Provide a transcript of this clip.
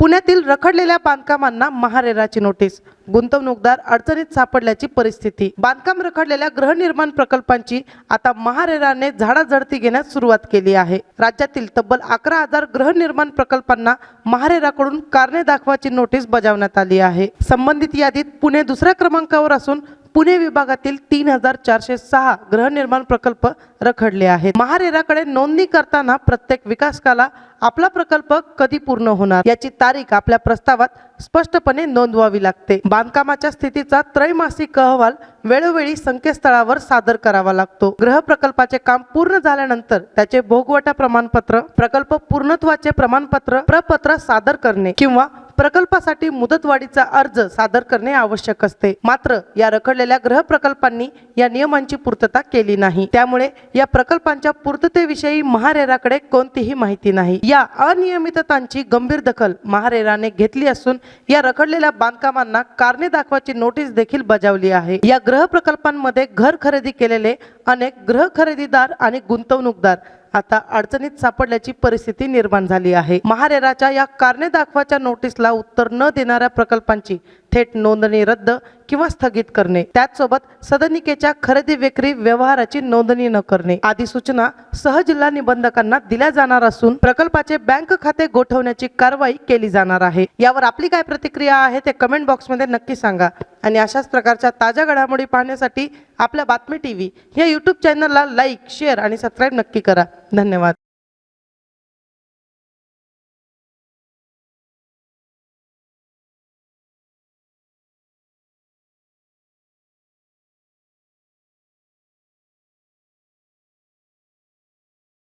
पुण्यातील रखडलेल्या बांधकामांना महारेराची नोटीस. गुंतवणूकदार अडचणीत सापडल्याची परिस्थिती. बांधकाम रखडलेल्या गृहनिर्माण प्रकल्पांची आता महारेराने झाडाझडती घेण्यास सुरुवात केली आहे. राज्यातील तब्बल अकरा हजार गृहनिर्माण प्रकल्पांना महारेराकडून कारणे दाखवाची नोटीस बजावण्यात आली आहे. संबंधित यादीत पुणे दुसऱ्या क्रमांकावर असून पुणे विभागातील तीन हजार चारशे सहा गृहनिर्माण प्रकल्प रखडले आहेत. महारेराकडे नोंदणी करताना प्रत्येक विकासकाला आपला प्रकल्प कधी पूर्ण होणार याची तारीख आपल्या प्रस्तावात स्पष्टपणे नोंदवावी लागते. बांधकामाच्या स्थितीचा त्रैमासिक अहवाल वेळोवेळी संकेतस्थळावर सादर करावा लागतो. ग्रह प्रकल्पाचे काम पूर्ण झाल्यानंतर त्याचे भोगवटा प्रमाणपत्र प्रकल्प पूर्णत्वाचे प्रमाणपत्र प्रपत्र सादर करणे किंवा प्रकल्पासाठी मुदतवाढीचा अर्ज सादर करणे आवश्यक असते. मात्र या रखडलेल्या ग्रह प्रकल्पांनी या नियमांची पूर्तता केली नाही. त्यामुळे या प्रकल्पांच्या पूर्ततेविषयी महारेराकडे कोणतीही माहिती नाही. या अनियमिततांची गंभीर दखल महारेराने घेतली असून या रखडलेल्या बांधकामांना कारणे दाखवाची नोटीस देखील बजावली आहे. या ग्रह प्रकल्पांमध्ये घर खरेदी केलेले अनेक ग्रह खरेदीदार आणि गुंतवणूकदार आता अडचणीत सापडल्याची परिस्थिती निर्माण झाली आहे. महारेराच्या या कारणे दाखवाच्या नोटीसला उत्तर न देणाऱ्या प्रकल्पांची थेट नोंदणी रद्द किंवा स्थगित करणे. त्याचसोबत सदनिकेच्या खरेदी विक्री व्यवहाराची नोंदणी न करणे. आदी सूचना सहजिल्हा निबंधकांना दिल्या जाणार असून प्रकल्पाचे बँक खाते गोठवण्याची कारवाई केली जाणार आहे. यावर आपली काय प्रतिक्रिया आहे ते कमेंट बॉक्समध्ये नक्की सांगा. आणि अशाच प्रकारच्या ताज्या घडामोडी पाहण्यासाठी आपल्या बातमी टी व्ही या यूट्यूब चॅनलला लाईक शेअर आणि सबस्क्राईब नक्की करा. धन्यवाद.